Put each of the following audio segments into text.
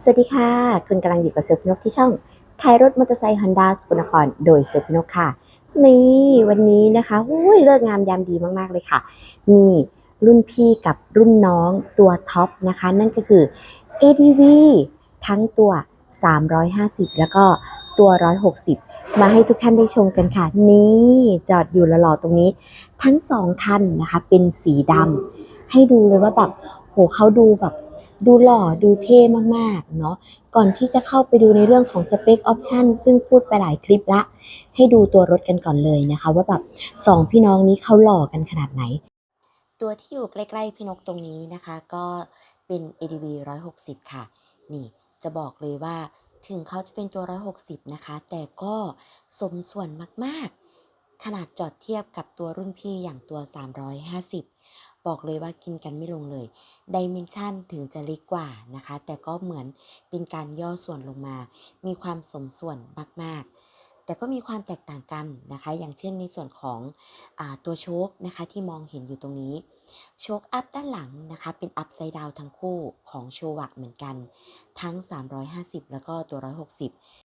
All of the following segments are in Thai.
สวัสดีค่ะ คุณกำลังอยู่กับเซอร์พินกที่ช่องขายรถมอเตอร์ไซค์ฮอนด้าสกุลนคร โดยเซอร์พินกค่ะ นี่วันนี้นะคะหุ้ยเลิกงามยามดีมาก ๆ เลยค่ะ มีรุ่นพี่กับรุ่นน้องตัวท็อปนะคะ นั่นก็คือ ADV ทั้งตัว 350 แล้วก็ตัว 160 มาให้ทุกท่านได้ชมกันค่ะ นี่จอดอยู่หล่อๆตรงนี้ ทั้งสองคันนะคะ เป็นสีดำให้ดูเลยว่าแบบโหเขาดูแบบ ดูหล่อดูเท่มากๆเนาะก่อนที่จะเข้าไปดูในเรื่องของสเปคออปชันซึ่งพูดไปหลายคลิปละ ให้ดูตัวรถกันก่อนเลยนะคะ ว่าแบบสองพี่น้องนี้เขาหล่อกันขนาดไหน ตัวที่อยู่ใกล้ๆพี่นกตรงนี้นะคะ ก็เป็น ADV 160 ค่ะ นี่จะบอกเลยว่าถึงเขาจะเป็นตัว 160 นะคะ แต่ก็สมส่วนมากๆ ขนาดจอดเทียบกับตัวรุ่นพี่อย่างตัว 350 บอกเลยว่ากินกันไม่ลงเลยดิเมนชันถึงจะเล็กกว่านะคะ แต่ก็เหมือนเป็นการย่อส่วนลงมา มีความสมส่วนมาก ๆแต่ก็มีความแตกต่างกันนะคะ อย่างเช่นในส่วนของอตัวโชคนะคะที่มองเห็นอยู่ตรงนี้ โชคอัพด้านหลังนะคะ เป็นอัพไซด์ดาวทั้งคู่ของโชวะเหมือนกัน ทั้ง 350 แล้วก็ตัว 160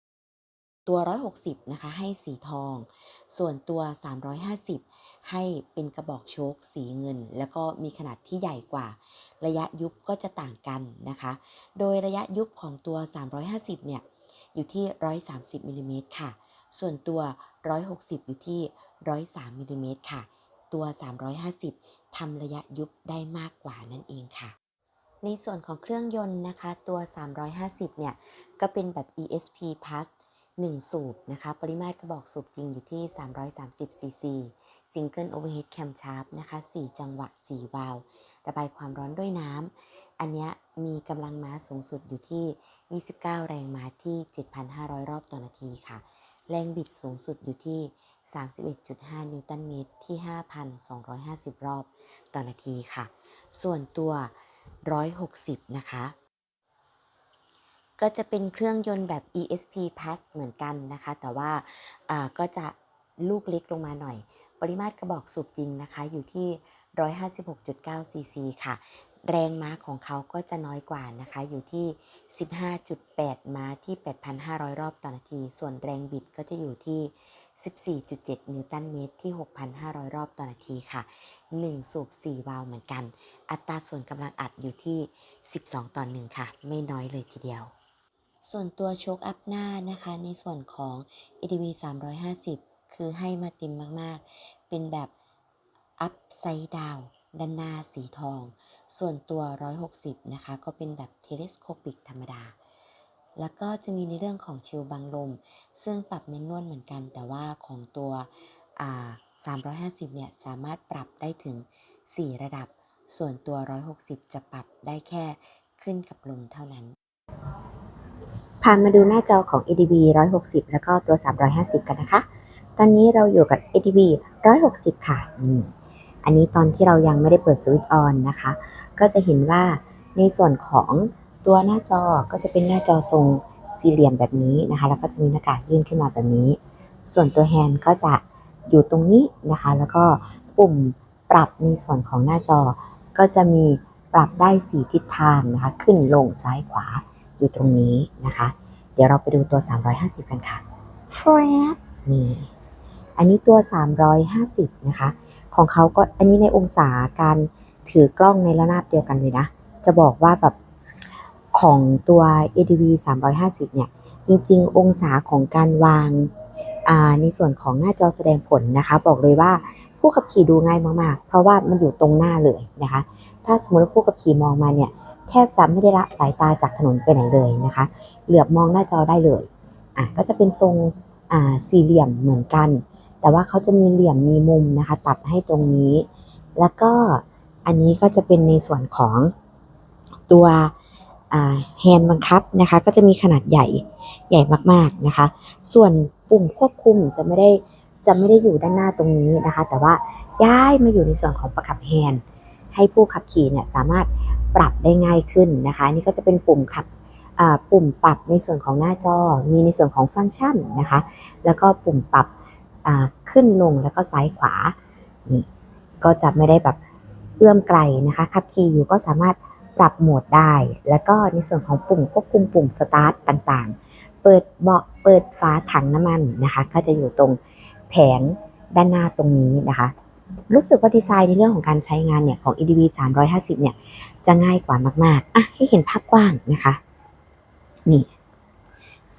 ตัว 160 นะคะ ให้สีทอง ส่วนตัว 350 ให้เป็นกระบอกโชคสีเงิน แล้วก็มีขนาดที่ใหญ่กว่า ระยะยุบก็จะต่างกันนะคะ โดยระยะยุบของตัว 350 เนี่ย อยู่ที่ 130มิลลิเมตรค่ะ ส่วนตัว 160 อยู่ที่ 103มิลลิเมตรค่ะ ตัว 350ทำระยะยุบได้มากกว่านั่นเองค่ะในส่วนของเครื่องยนต์นะคะ ตัว 350 เนี่ย ก็เป็นแบบ ESP Plus 1 สูบนะคะ ปริมาตรกระบอกสูบจริงอยู่ที่ 330 cc Single Overhead Camshaft นะคะ 4 จังหวะ 4 วาล์วระบายความร้อนด้วยน้ำ อันนี้มีกำลังม้าสูงสุดอยู่ที่ 29 แรงม้าที่ 7,500 รอบต่อนาทีค่ะ แรงบิดสูงสุดอยู่ที่ 31.5 นิวตันเมตรที่ 5,250 รอบต่อนาทีค่ะ ส่วนตัว 160 นะคะ ก็จะเป็นเครื่องยนต์แบบ ESP Plus เหมือนกันนะคะ แต่ว่าอ่าก็จะลูกเล็กลงมาหน่อย ปริมาตรกระบอกสูบจริงนะคะ อยู่ที่ 156.9 cc ค่ะ แรงม้าของเขาก็จะน้อยกว่านะคะ อยู่ที่ 15.8 ม้าที่ 8,500 รอบต่อนาที ส่วนแรงบิดก็จะอยู่ที่ 14.7 นิวตันเมตรที่ 6,500 รอบต่อนาทีค่ะ 1 สูบ 4 วาล์วเหมือนกัน อัตราส่วนกำลังอัดอยู่ที่ 12 ต่อ 1 ค่ะ ไม่น้อยเลยทีเดียว ส่วนตัวโชคอัพหน้านะคะ ในส่วนของ ADV 350 คือให้มาต็มมากๆ เป็นแบบอัพไซด์ดาวด้านหน้าสีทอง ส่วนตัว 160 นะคะ ก็เป็นแบบเทเลสโคปิกธรรมดา แล้วก็จะมีในเรื่องของชิลบังลม ซึ่งปรับเมนนวลเหมือนกัน แต่ว่าของตัวอ่า350 เนี่ย สามารถปรับได้ถึง 4 ระดับ ส่วนตัว 160 จะปรับได้แค่ขึ้นกับลมเท่านั้น พามาดูหน้าจอของ ADB 160 แล้วก็ตัว 350 กันนะคะ ตอนนี้เราอยู่กับ ADB 160 ค่ะ นี่ อันนี้ตอนที่เรายังไม่ได้เปิดสวิตช์ออนนะคะ ก็จะเห็นว่าในส่วนของตัวหน้าจอก็จะเป็นหน้าจอทรงสี่เหลี่ยมแบบนี้นะคะ แล้วก็จะมีหน้ากากยื่นขึ้นมาแบบนี้ ส่วนตัวแฮนด์ก็จะอยู่ตรงนี้นะคะ แล้วก็ปุ่มปรับในส่วนของหน้าจอ ก็จะมีปรับได้ 4 ทิศทางนะคะ ขึ้นลงซ้ายขวา อยู่ตรงนี้นะคะ เดี๋ยวเราไปดูตัว 350 กันค่ะฟรนี่ อันนี้ตัว 350 นะคะ ของเขาก็อันนี้ในองศาการถือกล้องในระนาบเดียวกันเลยนะ จะบอกว่าแบบของตัว ADV 350 เนี่ย จริงๆ องศาของการวางอ่าในส่วนของหน้าจอแสดงผลนะคะ บอกเลยว่าผู้ขับขี่ดูง่ายมากๆ เพราะว่ามันอยู่ตรงหน้าเลยนะคะ ถ้าสมมติว่าผู้ขับขี่มองมาเนี่ย แทบจะไม่ได้ละสายตาจากถนนไปไหนเลยนะคะ เหลือบมองหน้าจอได้เลยอะก็จะเป็นทรงอ่าสี่เหลี่ยมเหมือนกัน แต่ว่าเขาจะมีเหลี่ยมมีมุมนะคะ ตัดให้ตรงนี้ แล้วก็อันนี้ก็จะเป็นในส่วนของตัวแฮนด์บังคับนะคะ ก็จะมีขนาดใหญ่ใหญ่มากๆนะคะ ส่วนปุ่มควบคุมจะไม่ได้จะไม่ได้อยู่ด้านหน้าตรงนี้นะคะ แต่ว่าย้ายมาอยู่ในส่วนของประกับแฮนด์ให้ผู้ขับขี่เนี่ยสามารถ ปรับได้ง่ายขึ้นนะคะนี่ก็จะเป็นปุ่มขับปุ่มปรับในส่วนของหน้าจอ มีในส่วนของฟังก์ชันนะคะ แล้วก็ปุ่มปรับขึ้นลงแล้วก็ซ้ายขวา นี่ก็จะไม่ได้แบบเอื้อมไกลนะคะขับขี่อยู่ก็สามารถปรับโหมดได้ แล้วก็ในส่วนของปุ่มควบคุมปุ่มสตาร์ทต่างๆ เปิดเบาะเปิดฝาถังน้ำมันนะคะ ก็จะอยู่ตรงแผงด้านหน้าตรงนี้นะคะ รู้สึกว่าดีไซน์ในเรื่องของการใช้งานเนี่ยของ EDV 350 เนี่ย จะง่ายกว่ามากๆ อะ ให้เห็นภาพกว้างนะคะ นี่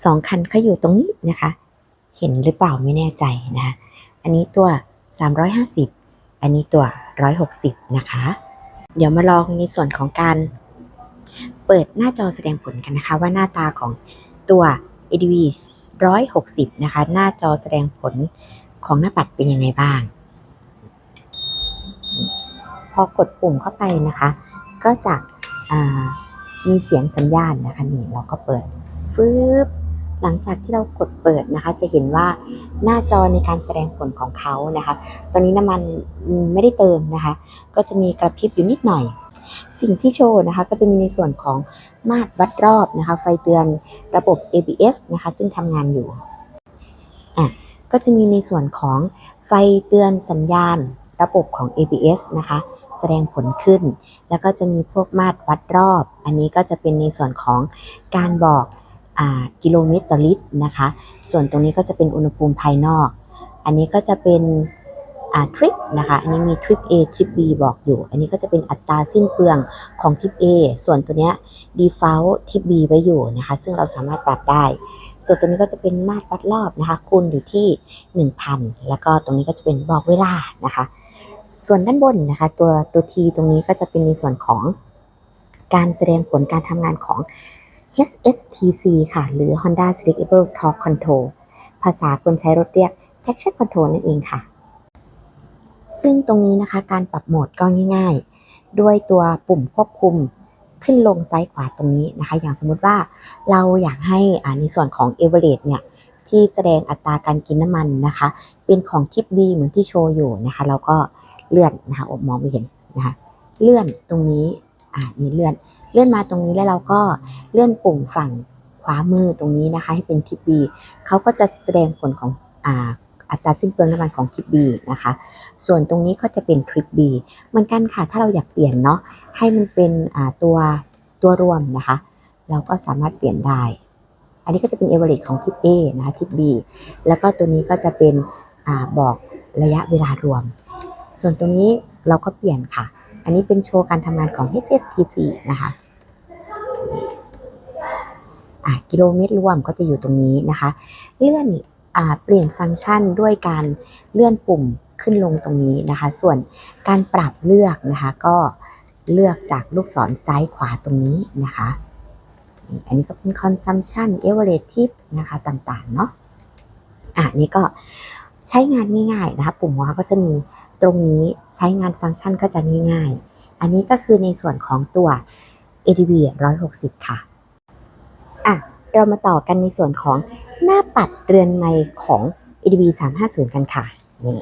สองคันเขาอยู่ตรงนี้นะคะ เห็นหรือเปล่าไม่แน่ใจนะคะ อันนี้ตัว 350 อันนี้ตัว 160 นะคะ เดี๋ยวมาลองในส่วนของการ เปิดหน้าจอแสดงผลกันนะคะ ว่าหน้าตาของตัว ADV 160 นะคะ หน้าจอแสดงผลของหน้าปัดเป็นยังไงบ้าง พอกดปุ่มเข้าไปนะคะ ก็จะมีเสียงสัญญาณนะคะนี่เราก็เปิดฟืบหลังจากที่เรากดเปิดนะคะ จะเห็นว่าหน้าจอในการแสดงผลของเขานะคะ ตอนนี้น้ำมันไม่ได้เติมนะคะ ก็จะมีกระพริบอยู่นิดหน่อย สิ่งที่โชว์นะคะ ก็จะมีในส่วนของมาตรวัดรอบนะคะ ไฟเตือนระบบ ABS นะคะ ซึ่งทำงานอยู่อะก็จะมีในส่วนของไฟเตือนสัญญาณระบบของ ABS นะคะ แสดงผลขึ้น แล้วก็จะมีพวกมาตรวัดรอบ อันนี้ก็จะเป็นในส่วนของการบอกอกิโลเมตรต่อลิตรนะคะ ส่วนตรงนี้ก็จะเป็นอุณหภูมิภายนอก อันนี้ก็จะเป็นทริปนะคะ อันนี้มีทริป A ทริป B บอกอยู่ อันนี้ก็จะเป็นอัตราสิ้นเปลืองของทริป A ส่วนตัวเนี้ย default ทริป B ไว้อยู่นะคะ ซึ่งเราสามารถปรับได้ ส่วนตัวนี้ก็จะเป็นมาตรวัดรอบนะคะ คูณอยู่ที่ 1,000 แล้วก็ตรงนี้ก็จะเป็นบอกเวลานะคะ ส่วนด้านบนนะคะตัวตัว T ตรงนี้ก็จะเป็นในส่วนของการแสดงผลการทำงานของ HSTC ค่ะ หรือ Honda Selectable Torque Control ภาษาคนใช้รถเรียก Traction Control นั่นเองค่ะ ซึ่งตรงนี้นะคะการปรับโหมดก็ง่ายๆ ด้วยตัวปุ่มควบคุมขึ้นลงซ้ายขวาตรงนี้นะคะ อย่างสมมติว่าเราอยากให้อ่าในส่วนของ a v e r a g e เนี่ยที่แสดงอัตราการกินน้ำมันนะคะ เป็นของทิป B เหมือนที่โชว์อยู่นะคะ เราก็ เลื่อนนะคะอบมองไม่เห็นนะคะเลื่อนตรงนี้อ่านี่เลื่อน เลื่อนมาตรงนี้แล้วเราก็เลื่อนปุ่มฝั่งขวามือตรงนี้นะคะให้เป็นทิป B เขาก็จะแสดงผลของอ่าอัตราสิ้นเปลืองน้ำมันของทิป B นะคะ ส่วนตรงนี้ก็จะเป็นทริป B เหมือนกันค่ะ ถ้าเราอยากเปลี่ยนเนาะให้มันเป็นอ่าตัวตัวรวมนะคะ เราก็สามารถเปลี่ยนได้ อันนี้ก็จะเป็น average ของทิป A นะคะทิป B แล้วก็ตัวนี้ก็จะเป็นอบอกระยะเวลารวม ส่วนตรงนี้เราก็เปลี่ยนค่ะ อันนี้เป็นโชว์การทำงานของ HSTC นะคะอะกิโลเมตรรวมก็จะอยู่ตรงนี้นะคะ เลื่อนอ่าเปลี่ยนฟังก์ชันด้วยการเลื่อนปุ่มขึ้นลงตรงนี้นะคะ ส่วนการปรับเลือกนะคะ ก็เลือกจากลูกศรซ้ายขวาตรงนี้นะคะ อันนี้ก็เป็น consumption average tip นะคะต่างๆเนาะอะนี่ก็ ใช้งานง่ายๆนะคะปุ่มว่าก็จะมีตรงนี้ใช้งานฟังก์ชันก็จะง่ายๆ อันนี้ก็คือในส่วนของตัว ADV 160 ค่ะอะ เรามาต่อกันในส่วนของหน้าปัดเรือนไม้ของ ADV 350 กันค่ะ นี่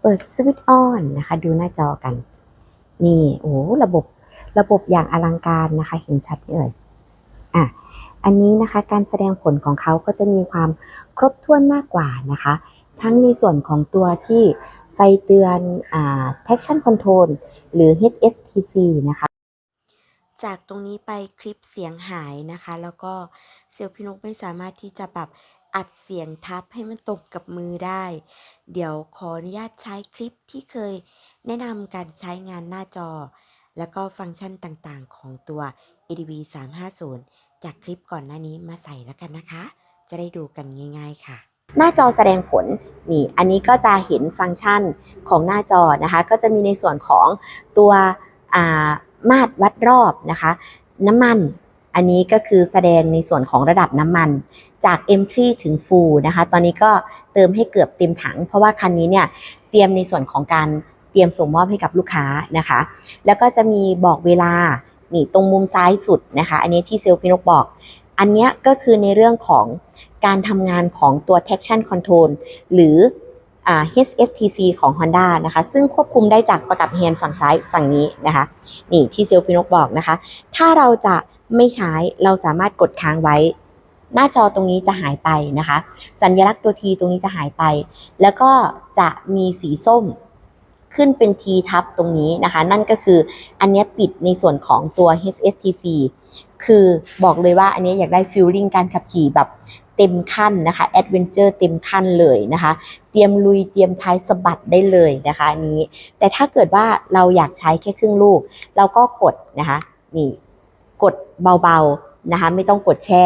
เปิดสวิตช์ออนนะคะ ดูหน้าจอกัน นี่ โอ้ ระบบ ระบบอย่างอลังการนะคะ เห็นชัดเลยอะ อันนี้นะคะ การแสดงผลของเขาก็จะมีความ ครบถ้วนมากกว่านะคะ ทั้งในส่วนของตัวที่ไฟเตือนอ traction control หรือ HSTC นะคะ จากตรงนี้ไปคลิปเสียงหายนะคะ แล้วก็เซลพี่นกไม่สามารถที่จะแบบอัดเสียงทับให้มันตรงกับมือได้ เดี๋ยวขออนุญาตใช้คลิปที่เคยแนะนำการใช้งานหน้าจอ แล้วก็ฟังก์ชันต่างๆของตัว ADV 350จากคลิปก่อนหน้านี้มาใส่แล้วกันนะคะ จะได้ดูกันง่าย ๆ ค่ะ หน้าจอแสดงผลนี่อันนี้ก็จะเห็นฟังก์ชันของหน้าจอนะคะ ก็จะมีในส่วนของตัวามาตรวัดรอบนะคะ น้ำมันอันนี้ก็คือแสดงในส่วนของระดับน้ำมันจาก M3 ถึง Full นะคะ ตอนนี้ก็เติมให้เกือบเต็มถัง เพราะว่าคันนี้เนี่ยเตรียมในส่วนของการเตรียมส่งมอบให้กับลูกค้านะคะ แล้วก็จะมีบอกเวลานี่ตรงมุมซ้ายสุดนะคะ อันนี้ที่เซลล์พี่นกบอก อันนี้ก็คือในเรื่องของการทำงานของตัว traction control หรืออ HSTC ของ Honda นะคะ ซึ่งควบคุมได้จากประกับแฮนด์ฝั่งซ้ายฝั่งนี้นะคะ นี่ที่เซลพี่นกบอกนะคะ ถ้าเราจะไม่ใช้เราสามารถกดค้างไว้ หน้าจอตรงนี้จะหายไปนะคะ สัญลักษณ์ตัว T ตรงนี้จะหายไป แล้วก็จะมีสีส้มขึ้นเป็น T ทับตรงนี้นะคะ นั่นก็คืออันนี้ปิดในส่วนของตัว HSTC คือบอกเลยว่าอันนี้อยากได้ฟิลลิ่งการขับขี่แบบเต็มขั้นนะคะแอดเวนเจอร์เต็มขั้นเลยนะคะ เตรียมลุยเตรียมท้ายสะบัดได้เลยนะคะอันนี้ แต่ถ้าเกิดว่าเราอยากใช้แค่ครึ่งลูก เราก็กดนะคะนี่กดเบาๆนะคะไม่ต้องกดแช่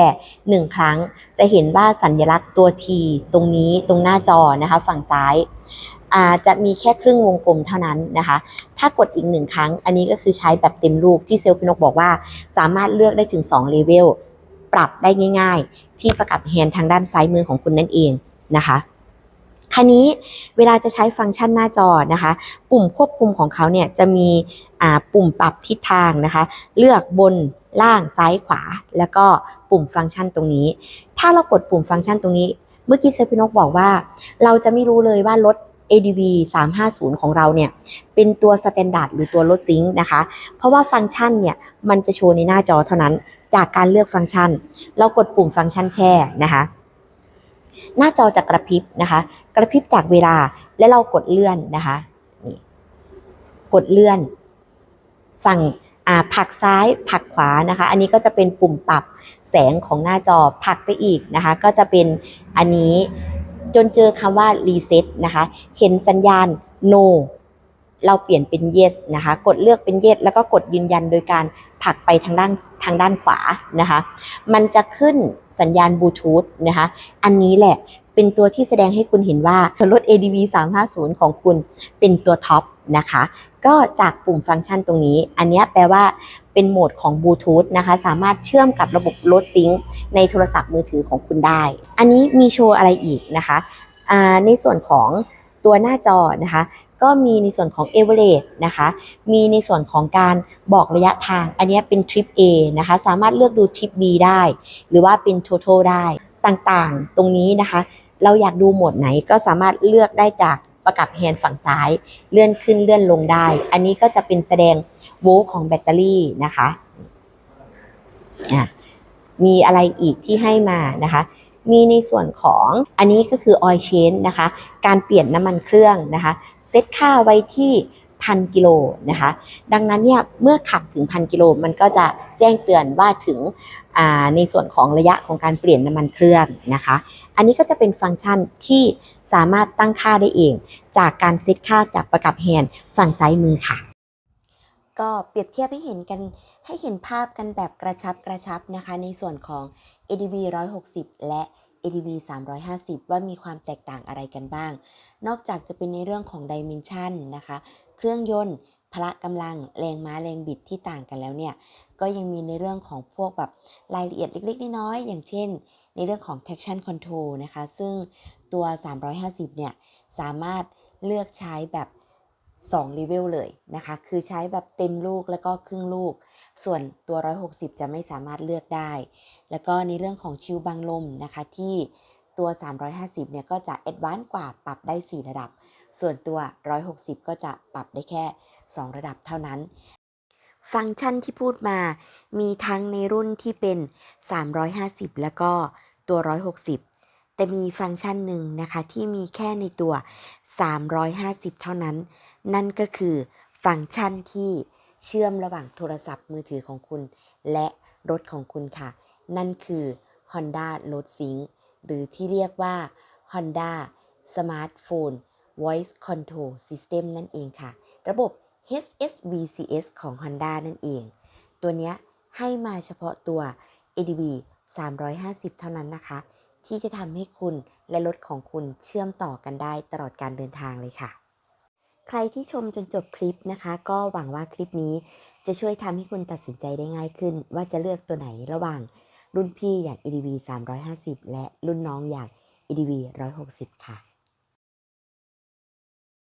หนึ่งครั้ง จะเห็นว่าสัญลักษณ์ตัว T ตรงนี้ตรงหน้าจอนะคะ ฝั่งซ้าย จะมีแค่ครึ่งวงกลมเท่านั้นนะคะ ถ้ากดอีกหนึ่งครั้ง อันนี้ก็คือใช้แบบเต็มลูกที่เซลล์พินกบอกว่า สามารถเลือกได้ถึง2เลเวลปรับได้ง่าย ๆ ที่ประกับแฮนด์ทางด้านซ้ายมือของคุณนั่นเองนะคะคราวนี้เวลาจะใช้ฟังก์ชันหน้าจอนะคะ ปุ่มควบคุมของเขาเนี่ยจะมีปุ่มปรับทิศทางนะคะ เลือกบนล่างซ้ายขวา แล้วก็ปุ่มฟังก์ชันตรงนี้ ถ้าเรากดปุ่มฟังก์ชันตรงนี้ เมื่อกี้เซฟินกบอกว่า เราจะไม่รู้เลยว่ารถ ADV 350 ของเราเนี่ยเป็นตัวสแตนดาร์ดหรือตัวรถซิงค์นะคะ เพราะว่าฟังก์ชันเนี่ยมันจะโชว์ในหน้าจอเท่านั้น จากการเลือกฟังก์ชัน เรากดปุ่มฟังก์ชันแช่นะคะ หน้าจอจะกระพริบนะคะ กระพริบจากเวลาและเรากดเลื่อนนะคะนี่กดเลื่อน ฝั่งผักซ้ายผักขวานะคะ อันนี้ก็จะเป็นปุ่มปรับแสงของหน้าจอผักไปอีกนะคะ ก็จะเป็นอันนี้ จนเจอคำว่า reset นะคะ เห็นสัญญาณ no เราเปลี่ยนเป็น yes นะคะ กดเลือกเป็น yes แล้วก็กดยืนยันโดยการผลักไปทางด้านทางด้านขวานะคะ มันจะขึ้นสัญญาณบลูทูธนะคะ อันนี้แหละเป็นตัวที่แสดงให้คุณเห็นว่า รถ ADV 350 ของคุณเป็นตัวท็อปนะคะ ก็จากปุ่มฟังก์ชันตรงนี้ อันนี้แปลว่าเป็นโหมดของบลูทูธนะคะ สามารถเชื่อมกับระบบรถซิงค์ในโทรศัพท์มือถือของคุณได้ อันนี้มีโชว์อะไรอีกนะคะอ่าในส่วนของตัวหน้าจอนะคะ ก็มีในส่วนของ a v e r a g e นะคะ มีในส่วนของการบอกระยะทาง อันนี้เป็นทริป A นะคะ สามารถเลือกดูทริป B ได้ หรือว่าเป็น total ได้ ต่างๆ ตรงนี้นะคะ เราอยากดูโหมดไหนก็สามารถเลือกได้จาก ประกับแฮนด์ฝั่งซ้าย เลื่อนขึ้นเลื่อนลงได้ อันนี้ก็จะเป็นแสดงโวลต์ของแบตเตอรี่นะคะอ่มีอะไรอีกที่ให้มานะคะ มีในส่วนของอันนี้ก็คือ oil change นะคะ การเปลี่ยนน้ำมันเครื่องนะคะ เซตค่าไว้ที่พันกิโลนะคะ ดังนั้นเนี่ยเมื่อขับถึงพันกิโลมันก็จะแจ้งเตือนว่าถึงในส่วนของระยะของการเปลี่ยนน้ำมันเครื่องนะคะ อันนี้ก็จะเป็นฟังก์ชันที่ สามารถตั้งค่าได้เอง จากการเซตค่าจากประกับแฮนด์ฝั่งซ้ายมือค่ะ ก็เปรียบเทียบให้เห็นกันให้เห็นภาพกันแบบกระชับกระชับนะคะ ในส่วนของ ADV 160 และ ADV 350 ว่ามีความแตกต่างอะไรกันบ้าง นอกจากจะเป็นในเรื่องของดิเมนชันนะคะ เครื่องยนต์ พละกำลัง แรงม้า แรงบิดที่ต่างกันแล้วเนี่ย ก็ยังมีในเรื่องของพวกแบบรายละเอียดเล็ก ๆ น้อยๆ อย่างเช่น ในเรื่องของ traction control นะคะ ซึ่ง ตัว 350 เนี่ย สามารถเลือกใช้แบบ2 level เลยนะคะ คือใช้แบบเต็มลูกแล้วก็ครึ่งลูก ส่วนตัว 160 จะไม่สามารถเลือกได้ แล้วก็ในเรื่องของชิวบังลมนะคะที่ตัว 350 เนี่ยก็จะ advanced กว่าปรับได้ 4 ระดับ ส่วนตัว 160 ก็จะปรับได้แค่ 2 ระดับเท่านั้น ฟังก์ชันที่พูดมา มีทั้งในรุ่นที่เป็น 350 แล้วก็ตัว 160 แต่มีฟังก์ชันหนึ่งนะคะที่มีแค่ในตัว 350 เท่านั้น นั่นก็คือฟังก์ชันที่เชื่อมระหว่างโทรศัพท์มือถือของคุณ และรถของคุณค่ะ นั่นคือ Honda Road Sync หรือที่เรียกว่า Honda Smartphone Voice Control System นั่นเองค่ะ ระบบ HSVCS ของ Honda นั่นเอง ตัวนี้ให้มาเฉพาะตัว ADV 350 เท่านั้นนะคะ ที่จะทำให้คุณและรถของคุณเชื่อมต่อกันได้ตลอดการเดินทางเลยค่ะ ใครที่ชมจนจบคลิปนะคะ ก็หวังว่าคลิปนี้จะช่วยทำให้คุณตัดสินใจได้ง่ายขึ้น ว่าจะเลือกตัวไหนระหว่าง รุ่นพี่อย่าง EDV 350 และรุ่นน้องอย่าง EDV 160 ค่ะ